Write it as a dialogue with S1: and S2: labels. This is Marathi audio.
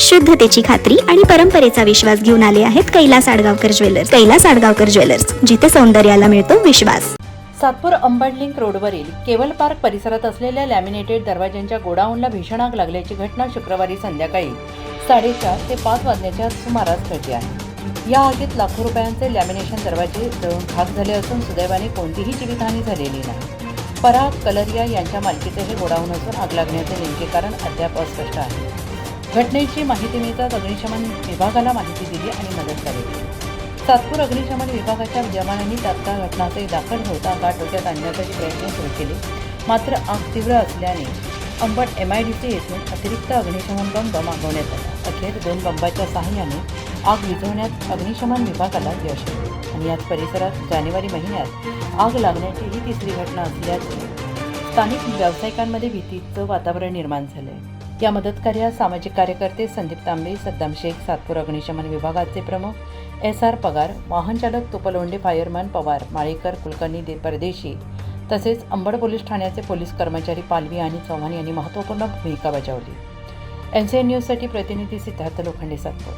S1: शुद्धतेची खात्री आणि परंपरेचा विश्वास घेऊन आले आहेत कैलास आडगावकर ज्वेलर्स. कैलास आडगावकर ज्वेलर्स जिथे सौंदर्याला मिळतो विश्वास.
S2: सातपूर अंबड लिंक रोडवरील केवल पार्क परिसरात असलेल्या लॅमिनेटेड दरवाज्यांच्या गोडाऊनला भीषण आग लागल्याची घटना शुक्रवारी संध्याकाळी साडेचार ते पाच वाजण्याच्या सुमारास घडली आहे. या आगीत लाखो रुपयांचे लॅमिनेशन दरवाजे जळून खाक झाले असून सुदैवाने कोणतीही जीवितहानी झालेली नाही. पराग कलरिया यांच्या मालकीचे हे गोडाऊन असून आग लागण्याचे नेमके कारण अद्याप अस्पष्ट आहे. घटनेची माहिती मिळताच अग्निशमन विभागाला माहिती दिली आणि मदत करावी सातपूर अग्निशमन विभागाच्या जवानांनी तात्काळ घटनास्थळी दाखल होत आग आटोक्यात आणण्यासाठी प्रयत्न सुरू केले. मात्र आग तीव्र असल्याने Ambad M I D C येथून अतिरिक्त अग्निशमन बंब मागवण्यात आला. अखेर दोन बंबाच्या सहाय्याने आग विझवण्यात अग्निशमन विभागाला यश आले आणि याच परिसरात जानेवारी महिन्यात आग लागण्याची ही तिसरी घटना असल्याचे स्थानिक व्यावसायिकांमध्ये भीतीचं वातावरण निर्माण झालं आहे या मदतकार्यात सामाजिक कार्यकर्ते संदीप तांबे सद्दाम शेख सातपूर अग्निशमन विभागाचे प्रमुख एस आर पगार वाहनचालक तुपलोंडे फायरमॅन पवार माळेकर कुलकर्णी दे परदेशी तसेच अंबड पोलीस ठाण्याचे पोलीस कर्मचारी पालवी आणि चव्हाण यांनी महत्त्वपूर्ण भूमिका बजावली. एन सी एन न्यूजसाठी प्रतिनिधी सिद्धार्थ लोखंडे सातपूर.